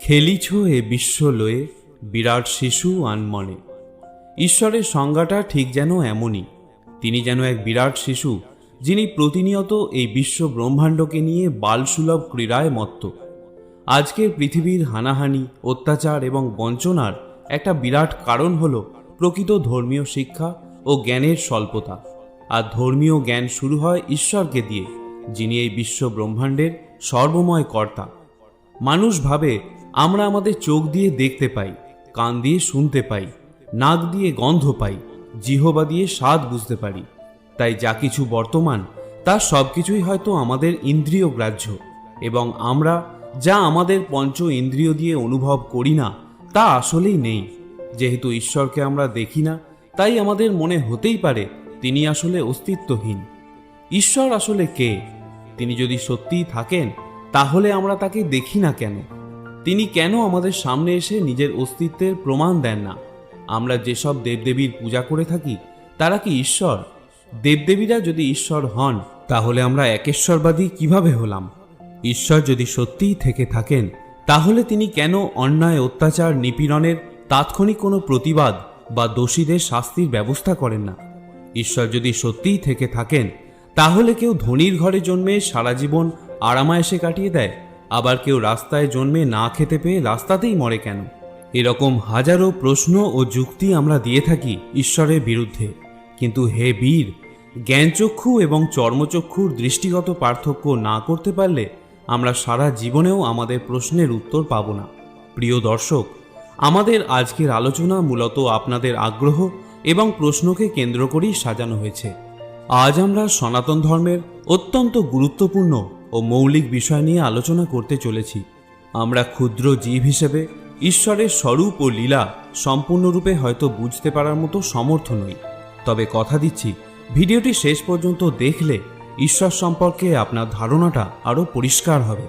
খেলিছ এ বিশ্ব লয়ে বিরাট শিশু আনমনে। ঈশ্বরের সংজ্ঞাটা ঠিক যেন এমনই। তিনি যেন এক বিরাট শিশু, যিনি প্রতিনিয়ত এই বিশ্ব ব্রহ্মাণ্ডকে নিয়ে বালসুলভ ক্রীড়ায় মত্ত। আজকের পৃথিবীর হানাহানি, অত্যাচার এবং বঞ্চনার একটা বিরাট কারণ হল প্রকৃত ধর্মীয় শিক্ষা ও জ্ঞানের স্বল্পতা। আর ধর্মীয় জ্ঞান শুরু হয় ঈশ্বরকে দিয়ে, যিনি এই বিশ্ব ব্রহ্মাণ্ডের সর্বময় কর্তা। মানুষ ভাবে আমরা আমাদের চোখ দিয়ে দেখতে পাই, কান দিয়ে শুনতে পাই, নাক দিয়ে গন্ধ পাই, জিহবা দিয়ে স্বাদ বুঝতে পারি। তাই যা কিছু বর্তমান তার সব কিছুই হয়তো আমাদের ইন্দ্রিয় গ্রাহ্য এবং আমরা যা আমাদের পঞ্চ ইন্দ্রিয় দিয়ে অনুভব করি না, তা আসলেই নেই। যেহেতু ঈশ্বরকে আমরা দেখি না, তাই আমাদের মনে হতেই পারে তিনি আসলে অস্তিত্বহীন। ঈশ্বর আসলে কে? তিনি যদি সত্যিই থাকেন, তাহলে আমরা তাকে দেখি না কেন? তিনি কেন আমাদের সামনে এসে নিজের অস্তিত্বের প্রমাণ দেন না? আমরা যেসব দেবদেবীর পূজা করে থাকি, তারা কি ঈশ্বর? দেবদেবীরা যদি ঈশ্বর হন, তাহলে আমরা একেশ্বরবাদী কীভাবে হলাম? ঈশ্বর যদি সত্যিই থেকে থাকেন, তাহলে তিনি কেন অন্যায়, অত্যাচার, নিপীড়নের তাৎক্ষণিক কোনো প্রতিবাদ বা দোষীদের শাস্তির ব্যবস্থা করেন না? ঈশ্বর যদি সত্যিই থেকে থাকেন, তাহলে কেউ ধনির ঘরে জন্মে সারা জীবন আরামায়েসে কাটিয়ে দেয়? আবার কেউ রাস্তায় জন্মে না খেতে পেয়ে রাস্তাতেই মরে কেন? এরকম হাজারো প্রশ্ন ও যুক্তি আমরা দিয়ে থাকি ঈশ্বরের বিরুদ্ধে। কিন্তু হে বীর, জ্ঞানচক্ষু এবং চর্মচক্ষুর দৃষ্টিগত পার্থক্য না করতে পারলে আমরা সারা জীবনেও আমাদের প্রশ্নের উত্তর পাব না। প্রিয় দর্শক, আমাদের আজকের আলোচনা মূলত আপনাদের আগ্রহ এবং প্রশ্নকে কেন্দ্র করেই সাজানো হয়েছে। আজ আমরা সনাতন ধর্মের অত্যন্ত গুরুত্বপূর্ণ ও মৌলিক বিষয় নিয়ে আলোচনা করতে চলেছি। আমরা ক্ষুদ্র জীব হিসেবে ঈশ্বরের স্বরূপ ও লীলা সম্পূর্ণরূপে হয়তো বুঝতে পারার মতো সমর্থ নই। তবে কথা দিচ্ছি, ভিডিওটি শেষ পর্যন্ত দেখলে ঈশ্বর সম্পর্কে আপনার ধারণাটা আরও পরিষ্কার হবে।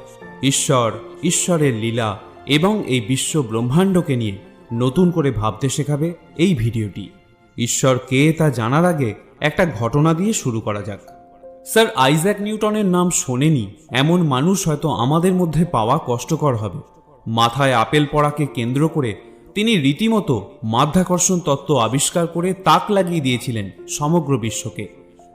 ঈশ্বর, ঈশ্বরের লীলা এবং এই বিশ্ব ব্রহ্মাণ্ডকে নিয়ে নতুন করে ভাবতে শেখাবে এই ভিডিওটি। ঈশ্বর কে তা জানার আগে একটা ঘটনা দিয়ে শুরু করা যাক। স্যার, আইজ্যাক নিউটনের নাম শোনেনি। এমন মানুষ হয়তো আমাদের মধ্যে পাওয়া কষ্টকর হবে। মাথায় আপেল পড়াকে কেন্দ্র করে তিনি রীতিমতো মাধ্যাকর্ষণ তত্ত্ব আবিষ্কার করে তাক লাগিয়ে দিয়েছিলেন সমগ্র বিশ্বকে।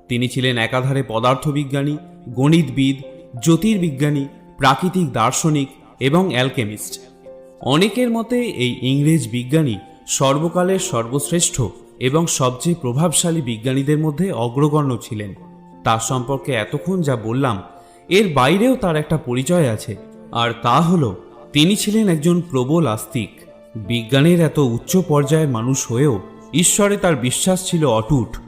তিনি ছিলেন একাধারে পদার্থবিজ্ঞানী, গণিতবিদ, জ্যোতির্বিজ্ঞানী, প্রাকৃতিক দার্শনিক এবং অ্যালকেমিস্ট। অনেকের মতে এই ইংরেজ বিজ্ঞানী সর্বকালের সর্বশ্রেষ্ঠ এবং সবচেয়ে প্রভাবশালী বিজ্ঞানীদের মধ্যে অগ্রগণ্য ছিলেন। তার সম্পর্কে এতক্ষণ যা বললাম, এর বাইরেও তার একটা পরিচয় আছে। আর তা হলো, তিনি ছিলেন একজন প্রবল আস্তিক। বিজ্ঞানের এত উচ্চ পর্যায়ের মানুষ হয়েও ঈশ্বরে তার বিশ্বাস ছিল অটুট।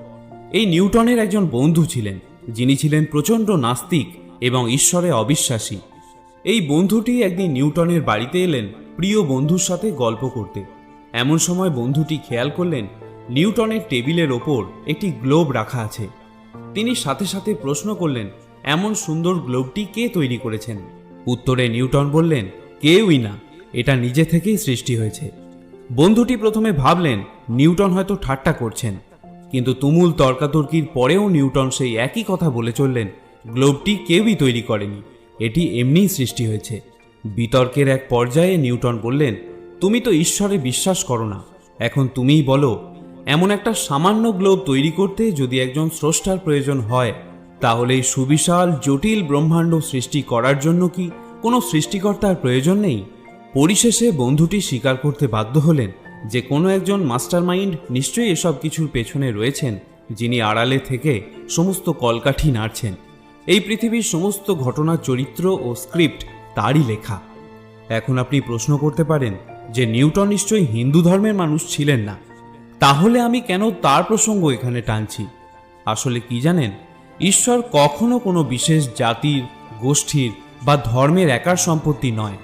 এই নিউটনের একজন বন্ধু ছিলেন, যিনি ছিলেন প্রচণ্ড নাস্তিক এবং ঈশ্বরে অবিশ্বাসী। এই বন্ধুটি একদিন নিউটনের বাড়িতে এলেন প্রিয় বন্ধুর সাথে গল্প করতে। এমন সময় বন্ধুটি খেয়াল করলেন, নিউটনের টেবিলের ওপর একটি গ্লোব রাখা আছে। তিনি সাথে সাথে প্রশ্ন করলেন, এমন সুন্দর গ্লোবটি কে তৈরি করেছেন? উত্তরে নিউটন বললেন, কেউই না, এটা নিজে থেকেই সৃষ্টি হয়েছে। বন্ধুটি প্রথমে ভাবলেন, নিউটন হয়তো ঠাট্টা করছেন। কিন্তু তুমুল তর্কাতর্কির পরেও নিউটন সেই একই কথা বলে চললেন গ্লোবটি কেউই তৈরি করেনি, এটি এমনিই সৃষ্টি হয়েছে। বিতর্কের এক পর্যায়ে নিউটন বললেন, তুমি তো ঈশ্বরে বিশ্বাস করো না, এখন তুমিই বলো এমন একটা সামান্য গ্লোব তৈরি করতে যদি একজন স্রষ্টার প্রয়োজন হয়, তাহলে এই সুবিশাল, জটিল ব্রহ্মাণ্ড সৃষ্টি করার জন্য কি কোনো সৃষ্টিকর্তার প্রয়োজন নেই? পরিশেষে বন্ধুটি স্বীকার করতে বাধ্য হলেন যে কোনো একজন মাস্টারমাইন্ড নিশ্চয়ই এসব কিছুর পেছনে রয়েছেন, যিনি আড়ালে থেকে সমস্ত কলকাঠি নাড়ছেন। এই পৃথিবীর সমস্ত ঘটনার চরিত্র ও স্ক্রিপ্ট তারই লেখা। এখন আপনি প্রশ্ন করতে পারেন যে নিউটন নিশ্চয়ই হিন্দু ধর্মের মানুষ ছিলেন না। তাহলে আমি কেন তার প্রসঙ্গ এখানে টানছি? আসলে কি জানেন? ঈশ্বর কখনো কোনো বিশেষ জাতির, গোষ্ঠীর বা ধর্মের একার সম্পত্তি নয়।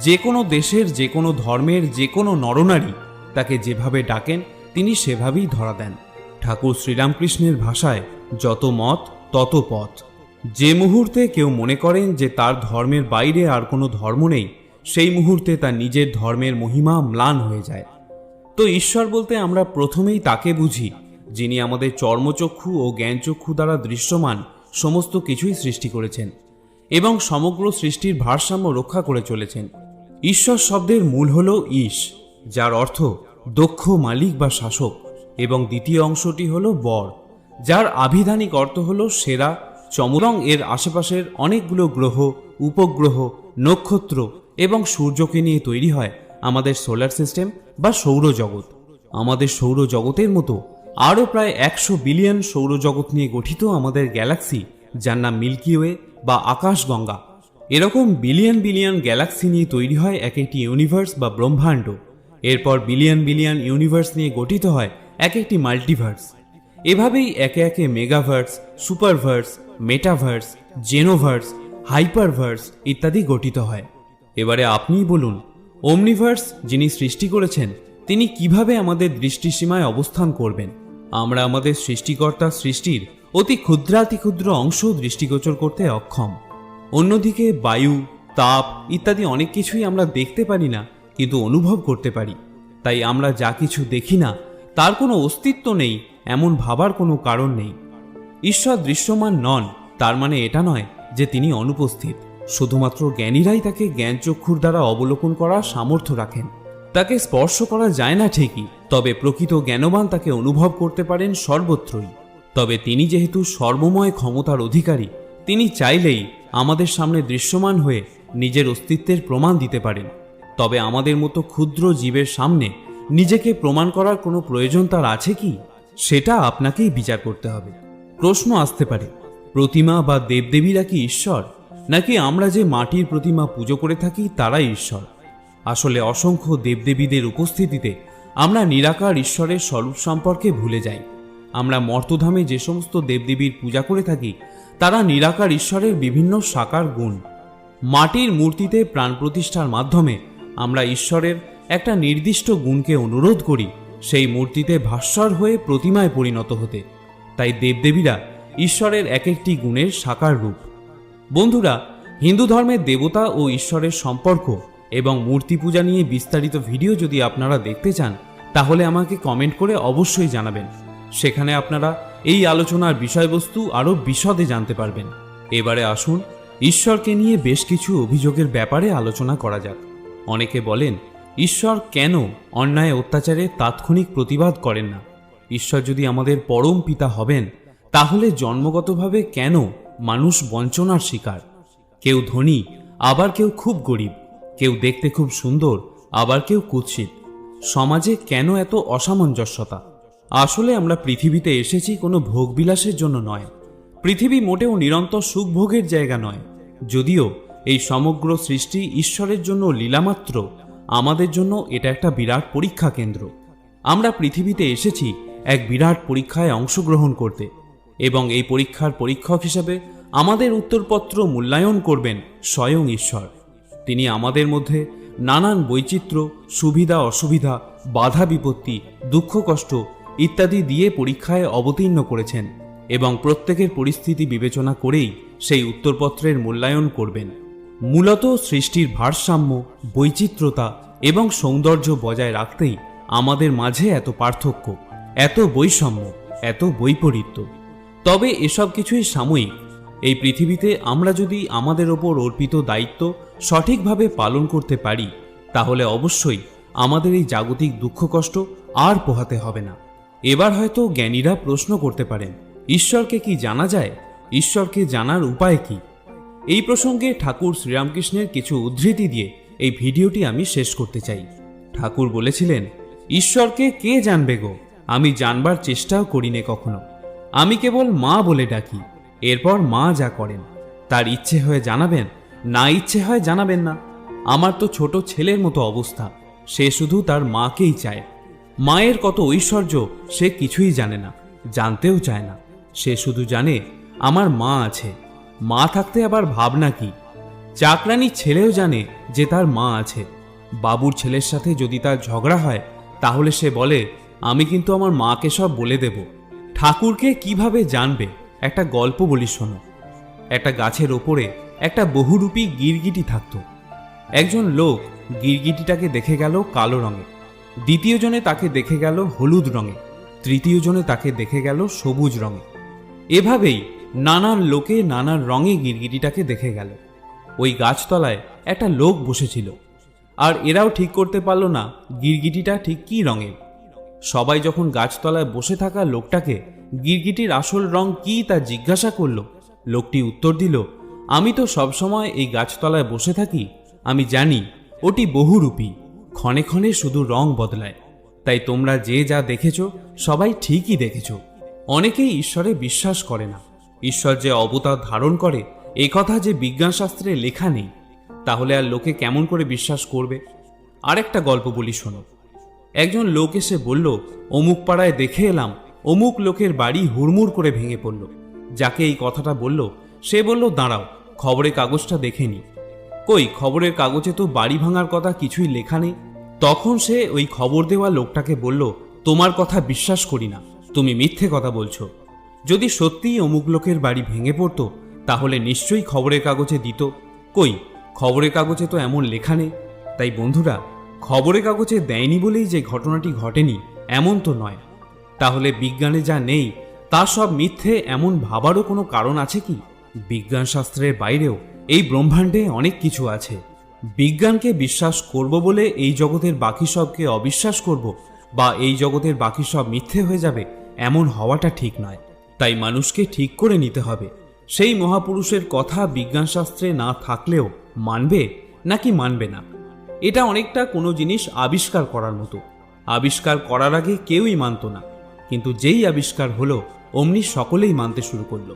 যে কোনো দেশের, যে কোনো ধর্মের, যে কোনো নরনারী তাকে যেভাবে ডাকেন, তিনি সেভাবেই ধরা দেন। ঠাকুর শ্রীরামকৃষ্ণের ভাষায় যত মত, তত পথ। যে মুহূর্তে কেউ মনে করেন যে তার ধর্মের বাইরে আর কোনো ধর্ম নেই, সেই মুহূর্তে তার নিজের ধর্মের মহিমা ম্লান হয়ে যায়। তো ঈশ্বর বলতে আমরা প্রথমেই তাকে বুঝি, যিনি আমাদের চর্মচক্ষু ও জ্ঞানচক্ষু দ্বারা দৃশ্যমান সমস্ত কিছুই সৃষ্টি করেছেন এবং সমগ্র সৃষ্টির ভারসাম্য রক্ষা করে চলেছেন। ঈশ্বর শব্দের মূল হল ঈশ যার অর্থ দক্ষ মালিক বা শাসক, এবং দ্বিতীয় অংশটি হল বর, যার আভিধানিক অর্থ হল সেরা, চমরং এর আশেপাশের অনেকগুলো গ্রহ, উপগ্রহ, নক্ষত্র এবং সূর্যকে নিয়ে তৈরি হয় আমাদের সোলার সিস্টেম বা সৌরজগৎ। আমাদের সৌরজগতের মতো আরও প্রায় একশো বিলিয়ন সৌরজগৎ নিয়ে গঠিত আমাদের গ্যালাক্সি, যার নাম মিল্কি ওয়ে বা আকাশগঙ্গা। এরকম বিলিয়ন বিলিয়ন গ্যালাক্সি নিয়ে তৈরি হয় এক একটি ইউনিভার্স বা ব্রহ্মাণ্ড। এরপর বিলিয়ন বিলিয়ন ইউনিভার্স নিয়ে গঠিত হয় এক একটি মাল্টিভার্স। এভাবেই একে একে মেগাভার্স, সুপারভার্স, মেটাভার্স, জেনোভার্স, হাইপারভার্স ইত্যাদি গঠিত হয়। এবারে আপনিই বলুন ওমনিভার্স যিনি সৃষ্টি করেছেন, তিনি কীভাবে আমাদের দৃষ্টিসীমায় অবস্থান করবেন? আমরা আমাদের সৃষ্টিকর্তার সৃষ্টির অতি ক্ষুদ্রাতি ক্ষুদ্র অংশ দৃষ্টিগোচর করতে অক্ষম। অন্যদিকে বায়ু, তাপ ইত্যাদি অনেক কিছুই আমরা দেখতে পারি না, কিন্তু অনুভব করতে পারি। তাই আমরা যা কিছু দেখি না, তার কোনো অস্তিত্ব নেই, এমন ভাবার কোনো কারণ নেই। ঈশ্বর দৃশ্যমান নন, তার মানে এটা নয় যে তিনি অনুপস্থিত। শুধুমাত্র জ্ঞানীরাই তাকে জ্ঞানচক্ষুর দ্বারা অবলোকন করার সামর্থ্য রাখেন। তাকে স্পর্শ করা যায় না ঠিকই, তবে প্রকৃত জ্ঞানবান তাকে অনুভব করতে পারেন সর্বত্রই। তবে তিনি যেহেতু সর্বময় ক্ষমতার অধিকারী, তিনি চাইলেই আমাদের সামনে দৃশ্যমান হয়ে নিজের অস্তিত্বের প্রমাণ দিতে পারেন। তবে আমাদের মতো ক্ষুদ্র জীবের সামনে নিজেকে প্রমাণ করার কোনো প্রয়োজন তার আছে কি? সেটা আপনাকেই বিচার করতে হবে। প্রশ্ন আসতে পারে, প্রতিমা বা দেবদেবীরা কি ঈশ্বর? নাকি আমরা যে মাটির প্রতিমা পুজো করে থাকি তারাই ঈশ্বর। আসলে অসংখ্য দেবদেবীদের উপস্থিতিতে আমরা নিরাকার ঈশ্বরের স্বরূপ সম্পর্কে ভুলে যাই। আমরা মর্তধামে যে সমস্ত দেবদেবীর পূজা করে থাকি, তারা নিরাকার ঈশ্বরের বিভিন্ন সাকার গুণ। মাটির মূর্তিতে প্রাণ প্রতিষ্ঠার মাধ্যমে আমরা ঈশ্বরের একটা নির্দিষ্ট গুণকে অনুরোধ করি, সেই মূর্তিতে ভাস্বর হয়ে প্রতিমায় পরিণত হতে। তাই দেবদেবীরা ঈশ্বরের এক একটি গুণের সাকার রূপ। বন্ধুরা, হিন্দু ধর্মের দেবতা ও ঈশ্বরের সম্পর্ক এবং মূর্তি পূজা নিয়ে বিস্তারিত ভিডিও যদি আপনারা দেখতে চান, তাহলে আমাকে কমেন্ট করে অবশ্যই জানাবেন। সেখানে আপনারা এই আলোচনার বিষয়বস্তু আরও বিশদে জানতে পারবেন। এবারে আসুন, ঈশ্বরকে নিয়ে বেশ কিছু অভিযোগের ব্যাপারে আলোচনা করা যাক। অনেকে বলেন, ঈশ্বর কেন অন্যায় অত্যাচারে তাৎক্ষণিক প্রতিবাদ করেন না? ঈশ্বর যদি আমাদের পরম পিতা হবেন, তাহলে জন্মগতভাবে কেন মানুষ বঞ্চনার শিকার। কেউ ধনী, আবার কেউ খুব গরিব। কেউ দেখতে খুব সুন্দর, আবার কেউ কুৎসিত। সমাজে কেন এত অসামঞ্জস্যতা? আসলে আমরা পৃথিবীতে এসেছি কোনো ভোগবিলাসের জন্য নয়। পৃথিবী মোটেও নিরন্তর সুখভোগের জায়গা নয়। যদিও এই সমগ্র সৃষ্টি ঈশ্বরের জন্য লীলামাত্র, আমাদের জন্য এটা একটা বিরাট পরীক্ষা কেন্দ্র। আমরা পৃথিবীতে এসেছি এক বিরাট পরীক্ষায় অংশগ্রহণ করতে। এবং এই পরীক্ষার পরীক্ষক হিসেবে আমাদের উত্তরপত্র মূল্যায়ন করবেন স্বয়ং ঈশ্বর। তিনি আমাদের মধ্যে নানান বৈচিত্র্য, সুবিধা, অসুবিধা, বাধা বিপত্তি, দুঃখ, কষ্ট ইত্যাদি দিয়ে পরীক্ষায় অবতীর্ণ করেছেন এবং প্রত্যেকের পরিস্থিতি বিবেচনা করেই সেই উত্তরপত্রের মূল্যায়ন করবেন। মূলত সৃষ্টির ভারসাম্য, বৈচিত্র্যতা এবং সৌন্দর্য বজায় রাখতেই আমাদের মাঝে এত পার্থক্য, এত বৈষম্য, এত বৈপরীত্য। তবে এসব কিছুই সাময়িক। এই পৃথিবীতে আমরা যদি আমাদের ওপর অর্পিত দায়িত্ব সঠিকভাবে পালন করতে পারি, তাহলে অবশ্যই আমাদের এই জাগতিক দুঃখ কষ্ট আর পোহাতে হবে না। এবার হয়তো জ্ঞানীরা প্রশ্ন করতে পারেন, ঈশ্বরকে কি জানা যায়? ঈশ্বরকে জানার উপায় কি? এই প্রসঙ্গে ঠাকুর শ্রীরামকৃষ্ণের কিছু উদ্ধৃতি দিয়ে এই ভিডিওটি আমি শেষ করতে চাই। ঠাকুর বলেছিলেন, ঈশ্বরকে কে জানবে গো? আমি জানবার চেষ্টাও করিনে কখনো। আমি কেবল মা বলে ডাকি, এরপর মা যা করেন। তার ইচ্ছে হয়ে জানাবেন, না ইচ্ছে হয় জানাবেন না। আমার তো ছোট ছেলের মতো অবস্থা, সে শুধু তার মাকেই চায়। মায়ের কত ঐশ্বর্য, সে কিছুই জানে না, জানতেও চায় না। সে শুধু জানে, আমার মা আছে। মা থাকতে আবার ভাবনা কি? চাকরানির ছেলেও জানে যে তার মা আছে। বাবুর ছেলের সাথে যদি তার ঝগড়া হয়, তাহলে সে বলে, আমি কিন্তু আমার মাকে সব বলে দেব। ঠাকুরকে কীভাবে জানবে? একটা গল্প বলি শোনো। একটা গাছের ওপরে একটা বহুরূপী গিরগিটি থাকতো। একজন লোক গিরগিটিটাকে দেখে গেল কালো রঙে। দ্বিতীয় জনে তাকে দেখে গেল হলুদ রঙে। তৃতীয় জনে তাকে দেখে গেল সবুজ রঙে। এভাবেই নানান লোকে নানান রঙে গিরগিটিটাকে দেখে গেল। ওই গাছতলায় একটা লোক বসেছিল। আর এরাও ঠিক করতে পারল না গিরগিটিটা ঠিক কী রঙের। সবাই যখন গাছতলায় বসে থাকা লোকটাকে গিরগিটির আসল রং কি তা জিজ্ঞাসা করল। লোকটি উত্তর দিল, আমি তো সবসময় এই গাছতলায় বসে থাকি, আমি জানি ওটি বহুরূপী, ক্ষণে ক্ষণে শুধু রং বদলায়। তাই তোমরা যে যা দেখেছ, সবাই ঠিকই দেখেছ। অনেকেই ঈশ্বরে বিশ্বাস করে না। ঈশ্বর যে অবতার ধারণ করে, এ কথা যে বিজ্ঞানশাস্ত্রে লেখা নেই। তাহলে আর লোকে কেমন করে বিশ্বাস করবে? আরেকটা গল্প বলি শোনো। একজন লোক এসে বলল, অমুক পাড়ায় দেখে এলাম। অমুক লোকের বাড়ি হুড়মুড় করে ভেঙে পড়ল। যাকে এই কথাটা বলল, সে বলল, দাঁড়াও, খবরের কাগজটা দেখে নি। কই, খবরের কাগজে তো বাড়ি ভাঙার কথা কিছুই লেখা নেই? তখন সে ওই খবর দেওয়া লোকটাকে বলল, তোমার কথা বিশ্বাস করি না, তুমি মিথ্যে কথা বলছো। যদি সত্যিই অমুক লোকের বাড়ি ভেঙে পড়তো, তাহলে নিশ্চয়ই খবরের কাগজে দিত। কই, খবরের কাগজে তো এমন লেখা নেই? তাই বন্ধুরা খবরের কাগজে দেয়নি বলেই যে ঘটনাটি ঘটেনি, এমন তো নয়। তাহলে বিজ্ঞানে যা নেই, তা সব মিথ্যে এমন ভাবারও কোনো কারণ আছে কি? বিজ্ঞান শাস্ত্রের বাইরেও এই ব্রহ্মাণ্ডে অনেক কিছু আছে। বিজ্ঞানকে বিশ্বাস করব বলে এই জগতের বাকি সবকে অবিশ্বাস করব বা এই জগতের বাকি সব মিথ্যে হয়ে যাবে, এমন হওয়াটা ঠিক নয়। তাই মানুষকে ঠিক করে নিতে হবে। সেই মহাপুরুষের কথা বিজ্ঞানশাস্ত্রে না থাকলেও মানবে নাকি মানবে না? এটা অনেকটা কোনো জিনিস আবিষ্কার করার মতো। আবিষ্কার করার আগে কেউই মানত না, কিন্তু যেই আবিষ্কার হলো, অমনি সকলেই মানতে শুরু করল।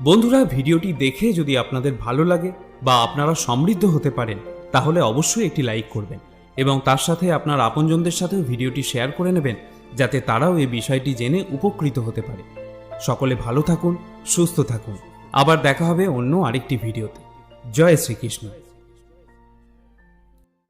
বন্ধুরা, ভিডিওটি দেখে যদি আপনাদের ভালো লাগে বা আপনারা সমৃদ্ধ হতে পারেন, তাহলে অবশ্যই একটি লাইক করবেন এবং তার সাথে আপনার আপনজনদের সাথেও ভিডিওটি শেয়ার করে নেবেন, যাতে তারাও এই বিষয়টি জেনে উপকৃত হতে পারে। সকলে ভালো থাকুন, সুস্থ থাকুন। আবার দেখা হবে অন্য আরেকটি ভিডিওতে। জয় শ্রীকৃষ্ণ।